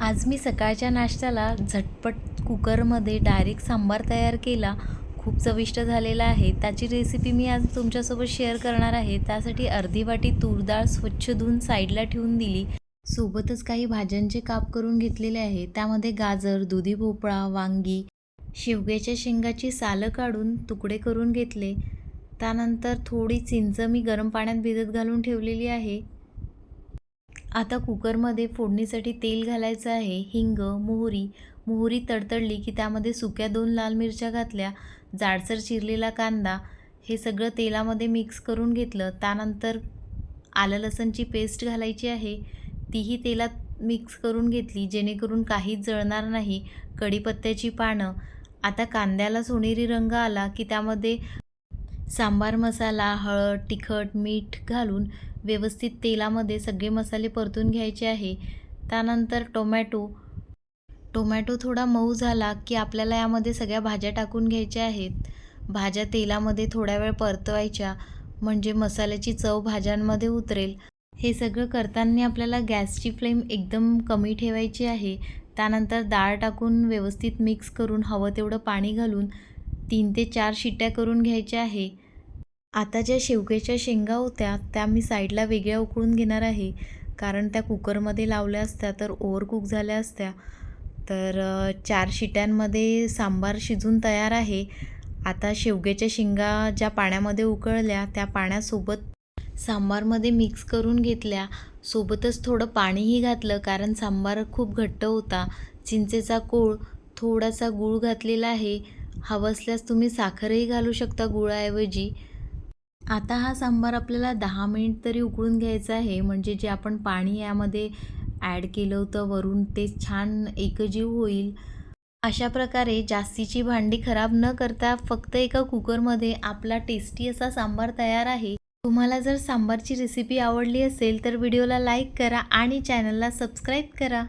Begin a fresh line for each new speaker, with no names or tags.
आज मी सकाळच्या नाश्त्याला झटपट कुकरमध्ये डायरेक्ट सांबार तयार केला. खूप चविष्ट झालेला आहे. त्याची रेसिपी मी आज तुमच्यासोबत शेअर करणार आहे. त्यासाठी अर्धी वाटी तूर डाळ स्वच्छ धुवून साईडला ठेवून दिली. सोबतच काही भाज्यांचे काप करून घेतलेले आहे. त्यामध्ये गाजर दुधी भोपळा वांगी शेवग्याच्या शेंगाची सालं काढून तुकडे करून घेतले. त्यानंतर थोडी चिंच मी गरम पाण्यात भिजत घालून ठेवलेली आहे. आता कुकरमध्ये फोडणीसाठी तेल घालायचं आहे हिंग मोहरी. मोहरी तडतडली की त्यामध्ये सुक्या दोन लाल मिरच्या घातल्या जाडसर चिरलेला कांदा. हे सगळं तेलामध्ये मिक्स करून घेतलं. त्यानंतर आलं लसणची पेस्ट घालायची आहे. तीही तेलात मिक्स करून घेतली जेणेकरून काहीच जळणार नाही. कढीपत्त्याची पानं. आता कांद्याला सोनेरी रंग आला की त्यामध्ये सांबार मसाला हळद तिखट मीठ घालून व्यवस्थित तेलामध्ये सगळे मसाले परतून घ्यायचे आहे. त्यानंतर टोमॅटो. टोमॅटो थोडा मऊ झाला की आपल्याला यामध्ये सगळ्या भाज्या टाकून घ्यायच्या आहेत. भाज्या तेलामध्ये थोड्या वेळ परतवायच्या म्हणजे मसाल्याची चव भाज्यांमध्ये उतरेल. हे सगळं करताना आपल्याला गॅसची फ्लेम एकदम कमी ठेवायची आहे. त्यानंतर डाळ टाकून व्यवस्थित मिक्स करून हवं तेवढं पाणी घालून तीन ते चार शिट्ट्या करून घ्यायच्या आहे. आता ज्या शेवग्याच्या शेंगा होत्या त्या मी साईडला वेगळ्या उकळून घेणार आहे. कारण त्या कुकरमध्ये लावल्या असत्या तर ओव्हरकुक झाल्या असत्या. तर चार शिट्यांमध्ये सांबार शिजून तयार आहे. आता शेवग्याच्या शेंगा ज्या पाण्यामध्ये उकळल्या त्या पाण्यासोबत सांबारमध्ये मिक्स करून घेतल्या. सोबतच थोडं पाणीही घातलं कारण सांबार खूप घट्ट होता. चिंचेचा कोळ थोडासा गूळ घातलेला आहे. हवं असल्यास तुम्ही साखरही घालू शकता गुळाऐवजी. आता हा सांबार आपल्याला दहा मिनिट तरी उकळून घ्यायचा आहे. म्हणजे जे आपण पाणी यामध्ये ॲड केलं होतं वरून ते छान एकजीव होईल. अशा प्रकारे जास्तीची भांडी खराब न करता फक्त एका कुकरमध्ये आपला टेस्टी असा सांबार तयार आहे. तुम्हाला जर सांबारची रेसिपी आवडली असेल तर व्हिडिओला लाईक करा आणि चॅनलला सबस्क्राईब करा.